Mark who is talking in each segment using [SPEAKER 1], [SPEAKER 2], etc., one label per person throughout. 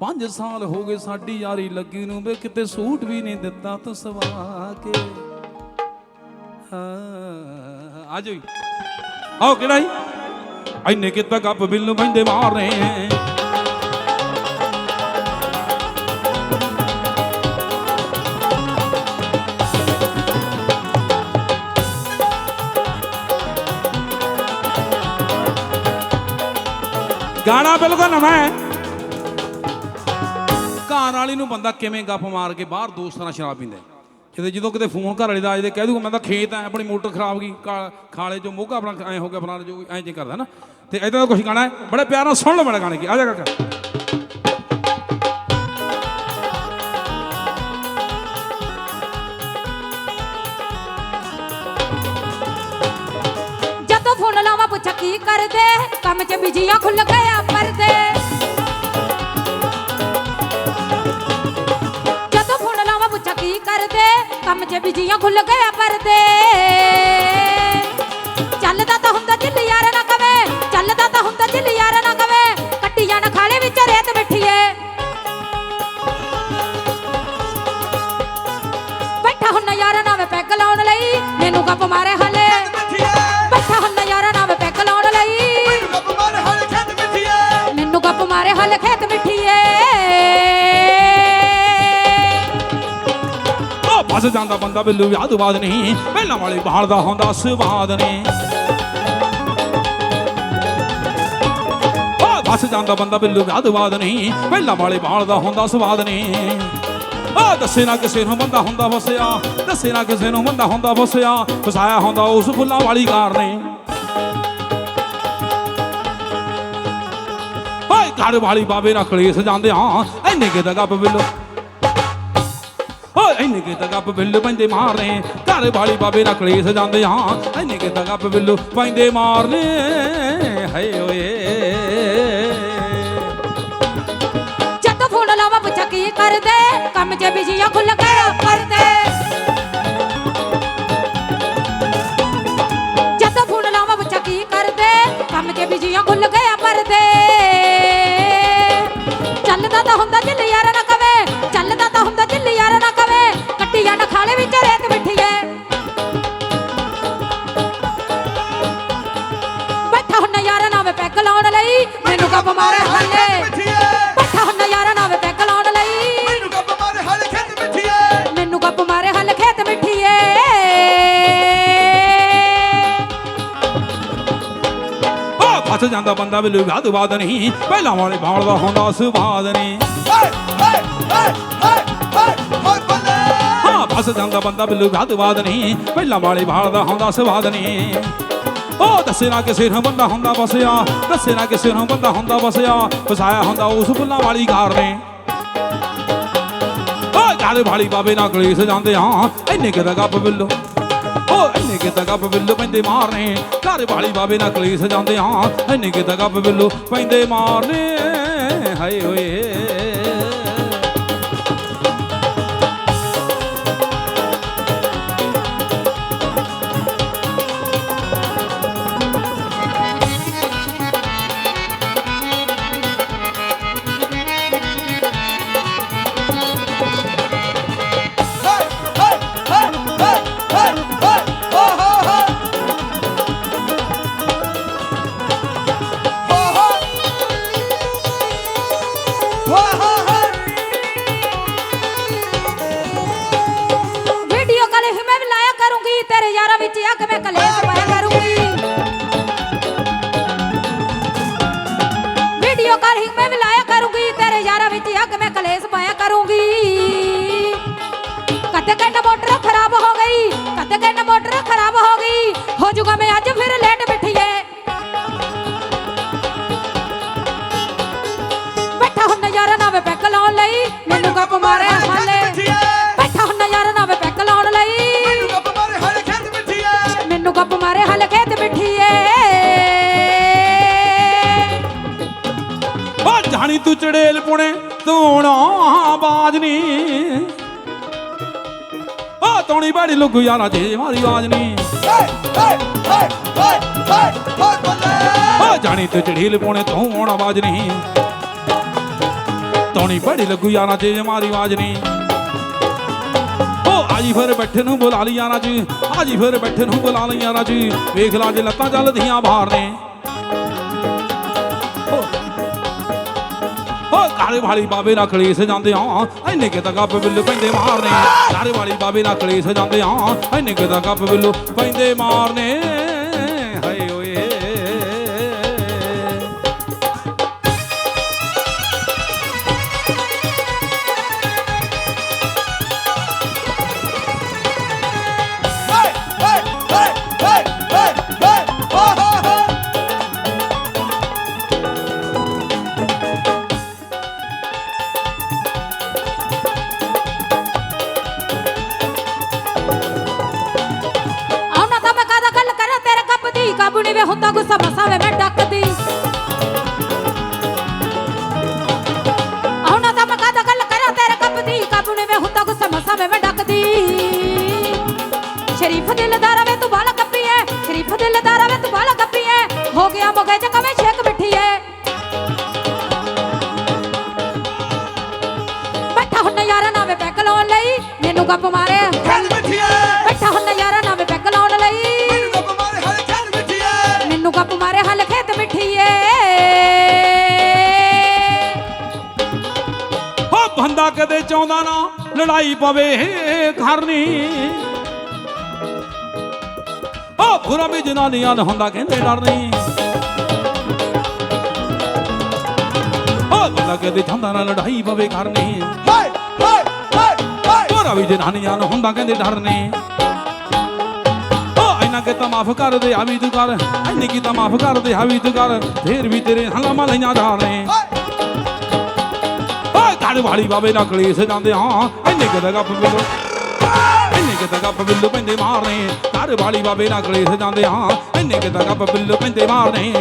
[SPEAKER 1] ਪੰਜ ਸਾਲ ਹੋ ਗਏ ਸਾਡੀ ਯਾਰੀ ਲੱਗੀ ਨੂੰ ਵੇ ਕਿਤੇ ਸੂਟ ਵੀ ਨਹੀਂ ਦਿੱਤਾ ਤੂੰ ਸਵਾ ਕੇ। ਆ ਜਾਓ ਆਓ ਕਿਹੜਾ ਜੀ? ਐਨੇ ਕਿ ਤੱਕ ਬਿੱਲ ਬੰਦੇ ਮਾਰ ਰਹੇ ਗਾਣਾ ਬਿਲਕੁਲ ਨਵਾਂ ਹੈ। ਘਰ ਵਾਲੀ ਨੂੰ ਬੰਦਾ ਕਿਵੇਂ ਗੱਪ ਮਾਰ ਕੇ ਬਾਹਰ ਦੋਸਤਾਂ ਨਾਲ ਸ਼ਰਾਬ ਪੀਂਦਾ ਕਿਤੇ ਜਦੋਂ ਕਿਤੇ ਫੋਨ ਘਰ ਵਾਲੇ ਦਾ ਆਜਦੇ ਕਹਿ ਦੂਗਾ, ਮੈਂ ਤਾਂ ਖੇਤ ਆ ਆਪਣੀ ਮੋਟਰ ਖਰਾਬ ਗਈ ਖਾਲੇ ਚੋਂ ਮੋਗਾ ਆਪਣਾ, ਐ ਹੋ ਗਿਆ ਫਲਾਣਾ ਜੋ ਐਂ ਜੇ ਕਰਦਾ ਨਾ। ਤੇ ਇਦਾਂ ਦਾ ਕੁਝ ਗਾਣਾ ਹੈ? ਬੜੇ ਪਿਆਰ ਨਾਲ ਸੁਣ ਲਓ ਬੜਾ ਗਾਣੇ ਕੀ, ਆ ਜਾ ਕਾਕਾ।
[SPEAKER 2] ਜਦੋਂ ਫੋਨ ਲਾਵਾਂ, ਪੁੱਛ ਕੀ ਕਰਦੇ? ਕੰਮ 'ਚ ਬਿਜੀਆਂ ਖੁੱਲ ਗਿਆ ਪਰਦੇ ਕੰਮ 'ਚ ਬਿਜੀਆਂ ਖੁੱਲ ਗਿਆ ਪਰਦੇ। ਚੱਲਦਾ ਤਾਂ ਹੁੰਦਾ ਦਿਲ ਯਾਰ ਨਾ ਕਵੇ ਚੱਲਦਾ ਤਾਂ ਹੁੰਦਾ ਦਿਲ ਯਾਰ ਨਾ ਕਵੇ ਕੱਟੀ ਜਾਣ ਖਾਲੇ ਵਿੱਚ ਰੇਤ ਬਿਠੀਏ। ਬੈਠਾ ਹੁਣ ਯਾਰ ਨਾ ਵੇ ਪੈਗ ਲਾਉਣ ਲਈ ਮੈਨੂੰ ਗੱਪ ਮਾਰੇ ਹਲੇ। ਬੈਠਾ ਹੁਣ ਯਾਰ ਨਾ ਵੇ ਪੈਗ ਲਾਉਣ ਲਈ। ਮੈਨੂੰ ਗੱਪ ਮਾਰੇ ਹਲੇ ਖੇਤ ਮਿੱਠੀਏ।
[SPEAKER 1] ਉਹ ਜਾਂਦਾ ਬੰਦਾ ਬਿੱਲੂ ਵਿਆਹ ਤੋਂ ਬਾਅਦ ਨਹੀਂ। ਪਹਿਲਾਂ ਵਾਲੇ ਬਾਲ ਦਾ ਹੁੰਦਾ ਸਵਾਦ ਨੇ ਉਹ ਜਾਂਦਾ ਬੰਦਾ ਬਿੱਲੂ ਵਿਆਹ ਤੋਂ ਬਾਅਦ ਨਹੀਂ। ਪਹਿਲਾਂ ਵਾਲੇ ਬਾਲ ਦਾ ਹੁੰਦਾ ਸਵਾਦ ਨੇ ਆ ਦੱਸੇ ਨਾ ਕਿਸੇ ਨੂੰ ਬੰਦਾ ਹੁੰਦਾ ਫਸਿਆ ਦੱਸੇ ਨਾ ਕਿਸੇ ਨੂੰ ਬੰਦਾ ਹੁੰਦਾ ਫਸਿਆ ਫਸਾਇਆ ਹੁੰਦਾ ਉਸ ਫੁੱਲਾਂ ਵਾਲੀ ਕਾਰ ਨੇ ਓਏ ਘਰ ਵਾਲੀ ਬਾਬੇ ਨਾਲ ਕਲੇਸ਼ ਜਾਂਦੇ ਹਾਂ ਐਨੇ ਕਿ ਗੱਪ ਬਿੱਲੂ। ਓਏ ਕਿ ਤਾਂ ਬਿੱਲ ਪੈਂਦੇ ਮਾਰਨੇ ਘਰ ਵਾਲੀ ਬਾਬੇ ਦਾ ਕਲੇਸ਼ ਜਾਂਦੇ ਹਾਂ ਇੰਨੇ ਕਿ ਤਾਂ ਬਿੱਲ ਪੈਂਦੇ ਮਾਰਨੇ ਹਾਏ ਓਏ।
[SPEAKER 2] ਜਦ ਫੋਨ ਲਾਵਾਂ ਪੁੱਛ ਕੀ ਕਰਦੇ? ਕੰਮ 'ਚ ਬਿਜੀਆਂ ਖੁੱਲ ਗਿਆ ਕਰਦੇ। ਕੰਮ 'ਚ ਬਿਜੀਆਂ ਖੁੱਲ ਗਿਆ ਗੱਪ ਮਾਰੇ ਹੱਲੇ। ਬੈਠਾ ਹੁਣ ਯਾਰ ਨਾ ਵੇ ਪੈਗ ਲਾਉਣ ਲਈ। ਮੈਨੂੰ ਗੱਪ ਮਾਰੇ ਹੱਲ ਖੇਤ ਮਿੱਠੀਏ।
[SPEAKER 1] ਓ ਫਸ ਜਾਂਦਾ ਬੰਦਾ ਬਿੱਲੂ ਵਿਆਹ ਤੋਂ ਬਾਅਦ ਨਹੀਂ। ਪਹਿਲਾਂ ਵਾਲੇ ਬਾਲ ਦਾ ਹੁੰਦਾ ਸਵਾਦ ਨੇ ਹਾਂ ਫਸ ਜਾਂਦਾ ਬੰਦਾ ਬਿੱਲੂ ਬਾਅਦ ਨਹੀਂ। ਪਹਿਲਾਂ ਵਾਲੇ ਬਾਲ ਦਾ ਹੁੰਦਾ ਸਵਾਦ ਨੇ ਓ ਦੱਸੇ ਨਾ ਕਿਸੇ ਨੂੰ ਬੰਦਾ ਹੁੰਦਾ ਫਸਿਆ ਦੱਸੇ ਨਾ ਕਿਸੇ ਨੂੰ ਬੰਦਾ ਹੁੰਦਾ ਫਸਿਆ ਫਸਾਇਆ ਹੁੰਦਾ ਉਸ ਫੁੱਲਾਂ ਵਾਲੀ ਕਾਰ ਨੇ। ਓ ਘਰ ਵਾਲੀ ਬਾਬੇ ਨਾਲ ਕਲੇਸ਼ ਜਾਂਦੇ ਹਾਂ ਇੰਨੇ ਕਿ ਦਾ ਗੱਪ ਬਿੱਲੋ। ਓ ਇੰਨੇ ਕਿ ਗੱਪ ਬਿੱਲੋ, ਪੈਂਦੇ ਮਾਰਨੇ। ਘਰ ਵਾਲੀ ਬਾਬੇ ਨਾਲ ਕਲੇਸ਼ ਜਾਂਦੇ ਹਾਂ ਇੰਨੇ ਕਿ ਗੱਪ ਬਿੱਲੋ, ਪੈਂਦੇ ਮਾਰਨੇ। ਹਾਏ ਓਏ।
[SPEAKER 2] ਕਰੂੰਗੀ ਤੇਰੇ ਯਾਰਾਂ ਵਿੱਚ ਅੱਗ ਮੈਂ ਕਲੇਸ਼ ਪਾਇਆ ਕਰੂੰਗੀ। ਵੀਡੀਓ ਕਾਲ ਹੀ ਮੈਂ ਵੀ ਲਾਇਆ ਕਰੂੰਗੀ, ਤੇਰੇ ਯਾਰਾਂ ਵਿੱਚ ਅੱਗ ਮੈਂ ਕਲੇਸ਼ ਪਾਇਆ ਕਰੂੰਗੀ। ਕਦੇ ਕਹਿੰਦਾ ਮੋਟਰ ਖਰਾਬ ਹੋ ਗਈ ਕਦੇ ਕਹਿੰਦਾ ਮੋਟਰ ਖਰਾਬ ਹੋ ਗਈ, ਹੋ ਜਾਊਗਾ ਮੈਂ ਅੱਜ ਫਿਰ ਲੇਟ ਬਿਠੀਏ। ਬੈਠਾ ਹੁਣ ਯਾਰ ਨਾ ਪੈਕ ਲਾਉਣ ਲਈ, ਮੈਨੂੰ ਗੱਪ
[SPEAKER 1] ਮਾਰਿਆ। ਜਾਣੀ ਤੂੰ ਚੜੇਲ ਪੁਣੇ ਤੂੰ ਨਾ। ਬਾਜ ਨਹੀਂ ਓ ਤੋਣੀ ਬੜੀ ਲੁੱਗੂ ਯਾਰਾ ਜੇ ਮਾਰੀ ਆਵਾਜ਼ ਨਹੀਂ ਓ ਜਾਣੀ ਤੂੰ ਚੜੇਲ ਪੁਣੇ ਤੂੰ ਆਉਣ ਆਵਾਜ਼ ਨਹੀਂ ਸੋਹਣੀ ਬੜੀ ਲੱਗੂ ਯਾਰਾਂ ਚ ਮਾਰੀ ਆਵਾਜ਼ ਨਹੀਂ ਓ ਆਜੀ ਫਿਰ ਬੈਠੇ ਨੂੰ ਬੁਲਾ ਲਈ ਯਾਰਾਂ ਚ ਆਜੀ ਫਿਰ ਬੈਠੇ ਨੂੰ ਬੁਲਾ ਲਈ ਯਾਰਾਂ ਚ। ਵੇਖ ਲਾ ਜੇ ਲੱਤਾਂ ਚੱਲਦੀਆਂ ਬਾਹਰ ਨੇ। ਓ ਵਾਲੀ ਬਾਬੇ ਨਾਲ ਕਲੇਸ਼ ਜਾਂਦੇ ਹਾਂ ਐਨੇ ਕਿ ਤਾਂ ਗੱਪ ਬਿੱਲੂ ਪੈਂਦੇ ਮਾਰਨੇ। ਕਾਲੇ ਵਾਲੀ ਬਾਬੇ ਨਾਲ ਕਲੇਸ਼ ਜਾਂਦੇ ਹਾਂ ਐਨੇ ਕਿ ਤਾਂ ਗੱਪ ਬਿੱਲੂ ਪੈਂਦੇ ਮਾਰਨੇ।
[SPEAKER 2] ਹੁੰਦਾ ਮੈਂ ਡੱਕਦੀ ਸ਼ਰੀਫ ਦਿਲਦਾਰਾ ਵੇ ਤੂੰ ਬਾਲਾ ਕੱਪੀ ਐ ਸ਼ਰੀਫ ਦਿਲਦਾਰਾ ਵੇ ਤੂੰ ਬਾਲਾ ਕੱਪੀ ਐ ਹੋ ਗਿਆ ਮੋਗੇ ਚ ਕਵੇਂ ਛੇਕ ਮਿੱਠੀ ਐ ਬੈਠਾ ਹੁਣ ਯਾਰਾ ਨਾ ਵੇ ਪੈਕ ਲਾਉਣ ਲਈ। ਮੈਨੂੰ ਗੱਪ
[SPEAKER 1] ਮਾਰਿਆ ਬੰਦਾ ਕਦੇ ਚਾਹੁੰਦਾ ਨਾ ਲੜਾਈ ਪਵੇ ਘਰਨੀ ਹੋ ਬੁਰਾ ਵੀ ਜਨਾਨੀਆਂ ਦਾ ਹੁੰਦਾ ਕਹਿੰਦੇ ਡਰ ਨਹੀਂ ਹੋ ਬੰਦਾ ਕਦੇ ਚਾਹੁੰਦਾ ਨਾ ਲੜਾਈ ਪਵੇ ਘਰਨੀ
[SPEAKER 3] ਹਾਏ ਹਾਏ ਹਾਏ ਹਾਏ।
[SPEAKER 1] ਬੁਰਾ ਵੀ ਜਨਾਨੀਆਂ ਨੂੰ ਹੁੰਦਾ ਕਹਿੰਦੇ ਡਰ ਨਹੀਂ ਹੋ ਇਹਨਾਂ ਕਿ ਤਾਂ ਮਾਫ ਕਰ ਦੇ ਆ ਵੀ ਤੂੰ ਕਰ। ਇੰਨੀ ਕੀ ਤਾਂ ਮਾਫ ਕਰ ਦੇ ਆ ਵੀ ਤੂੰ ਕਰ। ਫੇਰ ਵੀ ਤੇਰੇ ਹਲਾਮਾ ਲਈਆਂ ਜਾ ਰਹੇ ਘਰ ਵਾਲੀ ਬਾਬੇ ਨਾਲ ਕਲੇਸ਼ ਜਾਂਦੇ ਹਾਂ ਇੰਨੇ ਕਿ ਗੱਪ ਬਿੱਲੋ ਇੰਨੇ ਕਿ ਗੱਪ ਬਿੱਲੋ ਪੈਂਦੇ ਮਾਰਨੇ। ਘਰ ਵਾਲੀ ਬਾਬੇ ਨਾਲ ਕਲੇਸ਼ ਜਾਂਦੇ ਹਾਂ ਇੰਨੇ ਕਿ ਗੱਪ ਬਿੱਲੋ ਪੈਂਦੇ ਮਾਰਨੇ।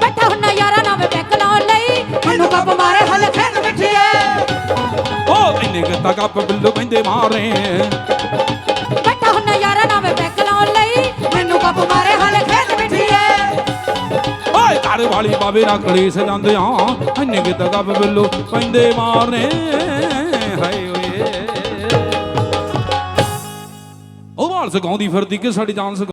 [SPEAKER 2] ਬੈਠਾ ਹੁਣ ਯਾਰਾ ਨਾ ਵੇ ਪੈਕ ਲਾਉਣ ਲਈ। ਮੈਨੂੰ ਗੱਪ ਮਾਰੇ ਹਲ ਖੇਤ ਮਿੱਠੀਏ
[SPEAKER 1] ਓ ਇੰਨੇ ਕਿ ਗੱਪ ਬਿੱਲੋ ਪੈਂਦੇ ਮਾਰਨੇ। ਘਰ ਵਾਲੀ ਬਾਬੇ ਨਾਲ ਕਲੇਸ਼ ਜਾਂਦੇ ਇੰਨੇ ਕਿ ਗੱਪ ਪੈਂਦੇ ਮਾਰਨੇ। ਹਾਏ ਓਏ। ਉਹ ਵਾਲ ਸਗਾਉਂਦੀ ਫਿਰਦੀ ਕਿ ਸਾਡੀ ਜਾਨ ਸਕ